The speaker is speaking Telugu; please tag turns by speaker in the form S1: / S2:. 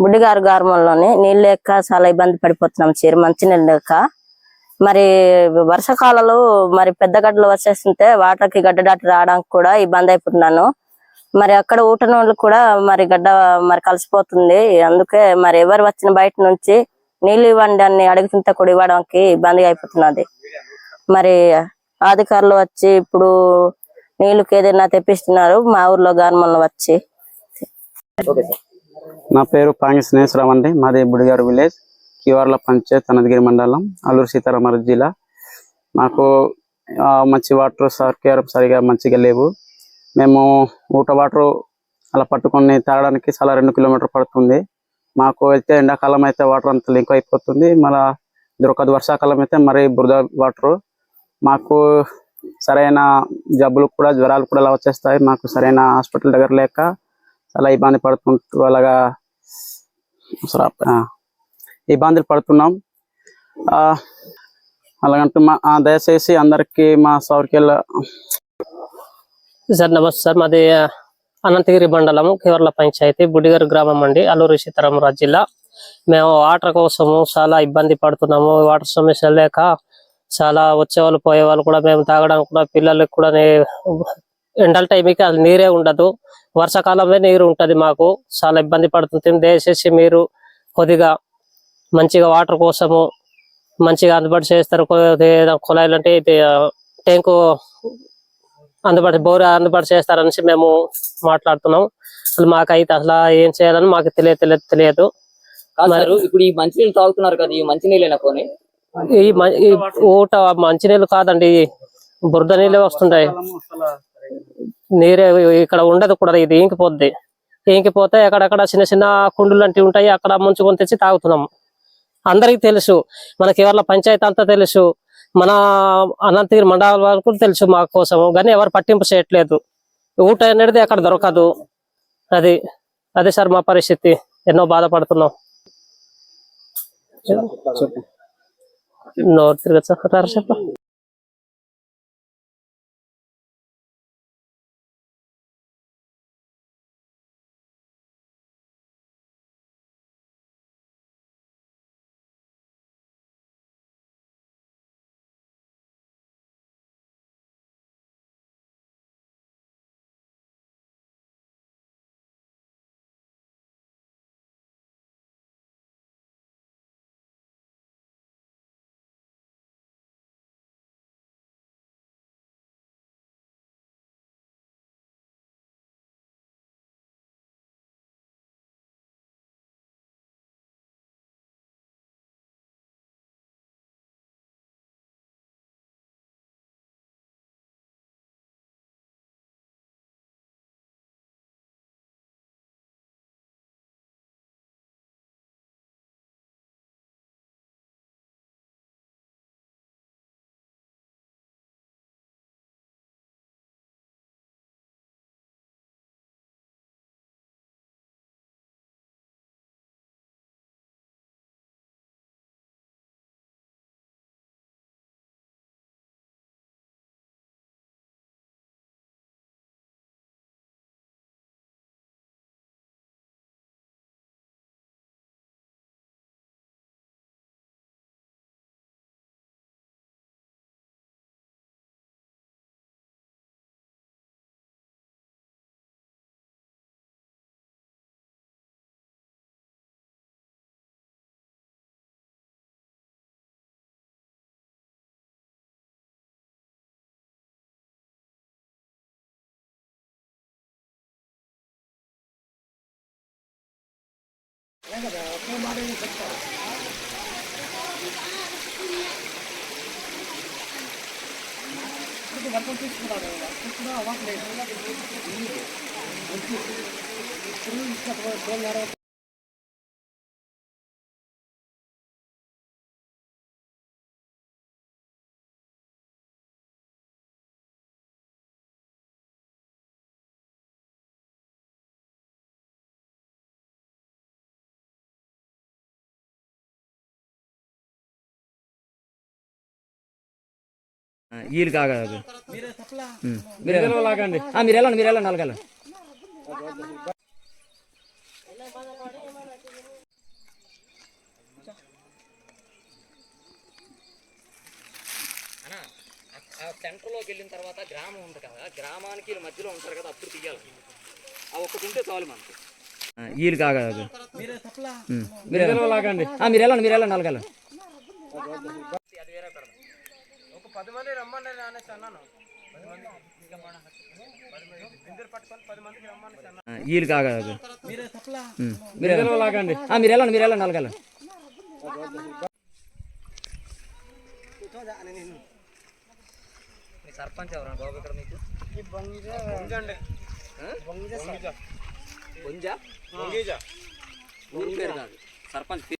S1: బుడ్డిగారు గార్మంలోని నీళ్ళు లేక చాలా ఇబ్బంది పడిపోతున్నాం చీర మంచి నీళ్ళు లేక. మరి వర్షాకాలంలో మరి పెద్ద గడ్డలు వచ్చేస్తుంటే వాటర్కి గడ్డ దాటి రావడానికి కూడా ఇబ్బంది అయిపోతున్నాను. మరి అక్కడ ఊటనోళ్ళు వాళ్ళు కూడా మరి గడ్డ మరి కలిసిపోతుంది. అందుకే మరి ఎవరు వచ్చిన బయట నుంచి నీళ్ళు ఇవ్వండి అని అడుగుతుంటే కూడా ఇవ్వడానికి ఇబ్బంది అయిపోతున్నది. మరి అధికారులు వచ్చి ఇప్పుడు నీళ్ళకి ఏదైనా తెప్పిస్తున్నారు మా ఊర్లో గార్మంలో వచ్చి.
S2: నా పేరు పాంగి స్నేహస్రామ్ అండి. మాది బుడిగారు విలేజ్ కివార్ల పంచాయత్ అనంతగిరి మండలం అల్లూరు సీతారామరాజు జిల్లా. మాకు మంచి వాటర్ సౌకర్యం సరిగా మంచిగా లేవు. మేము ఊట వాటర్ అలా పట్టుకొని తాగడానికి చాలా రెండు కిలోమీటర్ పడుతుంది. మాకు అయితే ఎండాకాలం అయితే వాటర్ అంత లింక్ అయిపోతుంది. మళ్ళా దొరకదు. వర్షాకాలం అయితే మరీ బురద వాటర్. మాకు సరైన జబ్బులు కూడా జ్వరాలు కూడా అలా వచ్చేస్తాయి. మాకు సరైన హాస్పిటల్ దగ్గర లేక చాలా ఇబ్బంది పడుతుంటూ అలాగా ఇబ్బందులు పడుతున్నాం. ఆ, అలాగంటూ మా దయచేసి అందరికి మా సౌర్కెళ్ళ
S3: సార్ నమస్తే సార్. మాది అనంతగిరి మండలం కేవర్ల పంచాయతీ బుడిగర్ గ్రామం అండి అల్లూరు సీతారామరాజు జిల్లా. మేము వాటర్ కోసము చాలా ఇబ్బంది పడుతున్నాము. వాటర్ సమస్య లేక చాలా వచ్చేవాళ్ళు పోయేవాళ్ళు కూడా మేము తాగడానికి కూడా పిల్లలకి కూడా ఎండల టైంకి అది నీరే ఉండదు. వర్షాకాలమే నీరు ఉంటది మాకు. చాలా ఇబ్బంది పడుతుంది. దయచేసి మీరు కొద్దిగా మంచిగా వాటర్ కోసము మంచిగా అందుబాటు చేస్తారు. కుళాయిలు అంటే ట్యాంకు అందుబాటు బోర్ అందుబాటు చేస్తారనేసి మేము మాట్లాడుతున్నాం. అసలు మాకైతే అసలు ఏం చేయాలని మాకు తెలియదు తెలియదు తెలియదు.
S4: ఇప్పుడు ఈ మంచినీళ్ళు తాగుతున్నారు కదా ఈ మంచినీళ్ళైనా పోనీ
S3: ఈ ఊట మంచినీళ్ళు కాదండి బురద నీళ్ళే వస్తుంటాయి. నీరే ఇక్కడ ఉండదు కూడా ఇది ఇంకిపోద్ది. ఇంకిపోతే అక్కడక్కడ చిన్న చిన్న కుండులు లాంటివి ఉంటాయి అక్కడ ముంచుకొని తెచ్చి తాగుతున్నాం. అందరికీ తెలుసు మనకి ఎవరి పంచాయతీ అంతా తెలుసు మన అనంతగిరి మండలం వరకు తెలుసు మా కోసం కానీ ఎవరు పట్టింపు చేయట్లేదు. ఊట అనేది అక్కడ దొరకదు. అది అదే సార్ మా పరిస్థితి. ఎన్నో బాధపడుతున్నాం. నోరు తిరగచ్చు? సార్ చెప్ప.
S4: తీసుకున్నాను అది. ఉమ్. మీరు ఆ, మీరు వెళ్ళండి మీరు వెళ్ళండి అలాగెళ్ళండి సెంటర్లోకి వెళ్ళిన తర్వాత గ్రామం ఉంది కదా గ్రామానికి వీళ్ళ మధ్యలో ఉంటారు కదా అప్పుడు తీయాలి. ఆ ఒక్కటి ఉంటే చాలు మనకి. వీళ్ళు కాగదు మీరు వెళ్ళలాగండి మీరు వెళ్ళండి మీరు వెళ్ళండి అలాగల
S5: ఒక పది మంది రమ్మని అనేసి అన్నాను
S4: వీళ్ళు కాగదు
S5: మీరే
S4: మీరు వెళ్ళలాగండి మీరు వెళ్ళండి మీరు వెళ్ళండి సర్పంచ్ ఎవరా? బాబు ఇక్కడ మీకు? సర్పంచ్